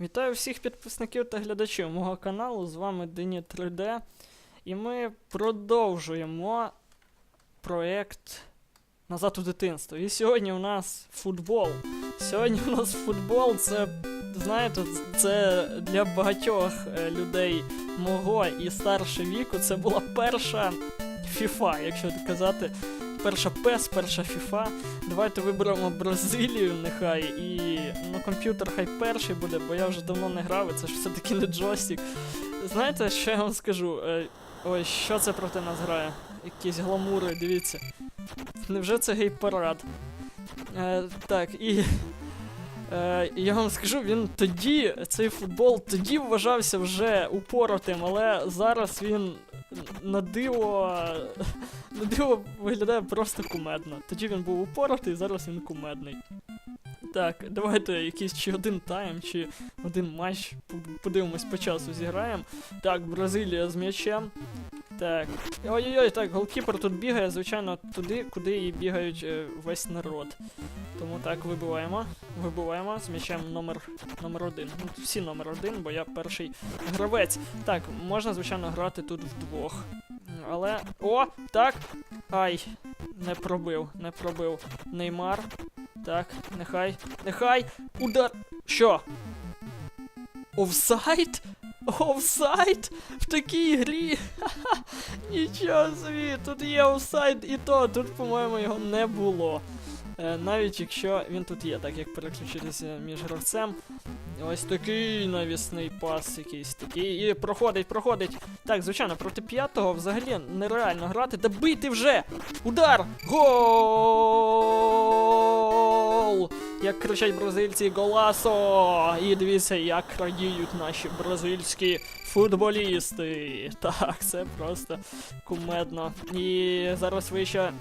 Вітаю всіх підписників та глядачів мого каналу. З вами Дені 3D. І ми продовжуємо проєкт Назад у дитинство. І сьогодні у нас футбол. Сьогодні у нас футбол це, знаєте, це для багатьох е, людей мого і старше віку. Це була перша FIFA, якщо казати. Перша PES, перша FIFA. Давайте виберемо Бразилію, нехай, і ну, комп'ютер хай перший буде, бо я вже давно не грав, і це ж все-таки не джойстик. Знаєте, що я вам скажу? Е, ой, що це проти нас грає? Якісь гламури, дивіться. Невже це гей-парад? Е, так, і. Е, я вам скажу, він тоді, цей футбол, тоді вважався вже упоротим, але зараз він на диво. На диво виглядає просто кумедно. Тоді він був упоротий, зараз він кумедний. Так, давайте якийсь чи один тайм, чи один матч. Подивимось по часу зіграємо. Так, Бразилія з м'ячем. Так. Ой-ой-ой, так, голкіпер тут бігає, звичайно, туди, куди і бігають е, весь народ. Тому так, вибиваємо. Вибиваємо з м'ячем номер, номер один. Ну, всі номер один, бо я перший гравець. Так, можна, звичайно, грати тут вдвох. Але. О! Так! Ай! Не пробив, не пробив. Неймар. Так, нехай. Нехай! Удар! Що? Офсайд? Офсайд? В такій грі? Нічого собі, тут є офсайд і то, тут, по-моєму, його не було. Е, навіть якщо він тут є, так як переключитися між гравцем. Ось такий навісний пас якийсь такий. І проходить, проходить. Так, звичайно, проти п'ятого взагалі нереально грати. Да бийте вже! Удар! Гол! Як кричать бразильці голасо! І дивіться, як радіють наші бразильські футболісти. Так, це просто кумедно. І зараз ви ще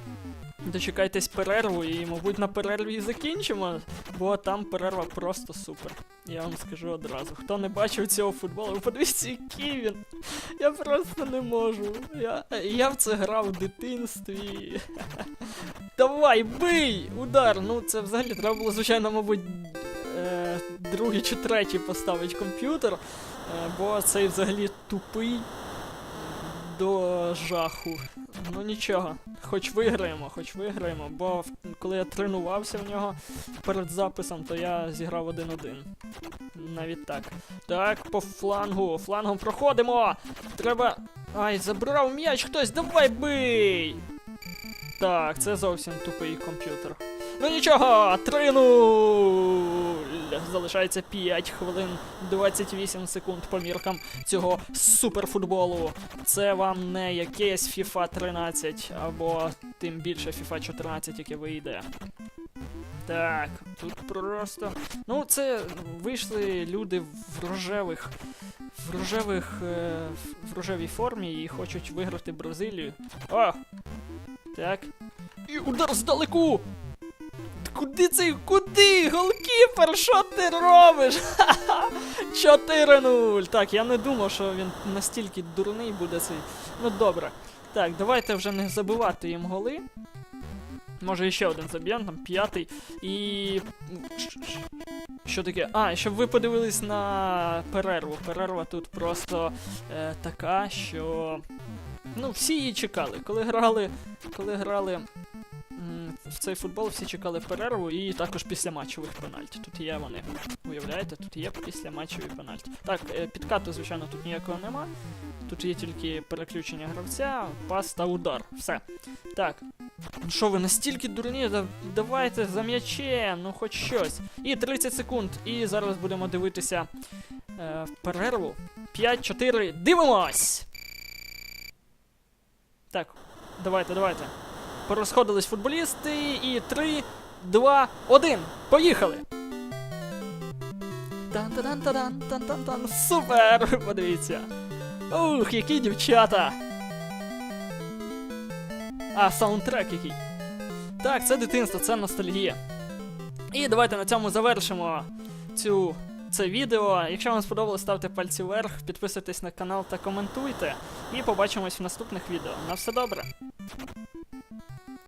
дочекайтесь перерву, і, мабуть, на перерві і закінчимо, бо там перерва просто супер. Я вам скажу одразу. Хто не бачив цього футболу, подивіться, який він. Я просто не можу. Я, я в це грав в дитинстві. Давай, бий! Удар! Ну це взагалі треба було, звичайно, мабуть, е, другий чи третій поставити комп'ютер, е, бо цей взагалі тупий до жаху. Ну нічого, хоч виграємо, хоч виграємо, бо коли я тренувався в нього перед записом, то я зіграв 1-1. Навіть так. Так, по флангу, флангом проходимо! Треба. Ай, забрав м'яч хтось, давай бий! Так, це зовсім тупий комп'ютер. Ну нічого, 3-0! Залишається 5 хвилин 28 секунд по міркам цього суперфутболу. Це вам не якесь FIFA 13 або тим більше FIFA 14, яке вийде. Так, тут просто. Ну, це вийшли люди в рожевих. В рожевих. Е, в рожевій формі і хочуть виграти Бразилію. О! Так. І удар здалеку! Куди цей? Куди? Голкіпер, що ти робиш? Ха-ха! 4-0. Так, я не думав, що він настільки дурний буде цей. Ну добре. Так, давайте вже не забивати їм голи. Може ще один заб'єм, там п'ятий. І. Що таке? А, щоб ви подивились на перерву. Перерва тут просто е, така, що. Ну, всі її чекали. Коли грали. Коли грали в цей футбол, всі чекали перерву і також післяматчевих пенальті. Тут є вони. Уявляєте, тут є післяматчеві пенальті. Так, е, підкату, звичайно, тут ніякого нема. Тут є тільки переключення гравця, пас та удар. Все. Так. Що ви настільки дурні? Да- Давайте за м'ячем, ну хоч щось. І 30 секунд. І зараз будемо дивитися е, в перерву. 5-4. Дивимось! Так, давайте, давайте. Порозходились футболісти. І 3, 2, 1. Поїхали! Тан-та-дан-та-дан, тан-тан-тан. Супер! Подивіться. Ух, які дівчата! А, саундтрек який. Так, це дитинство, це ностальгія. І давайте на цьому завершимо цю, це відео. Якщо вам сподобалось, ставте пальці вверх, підписуйтесь на канал та коментуйте. І побачимось в наступних відео. На все добре!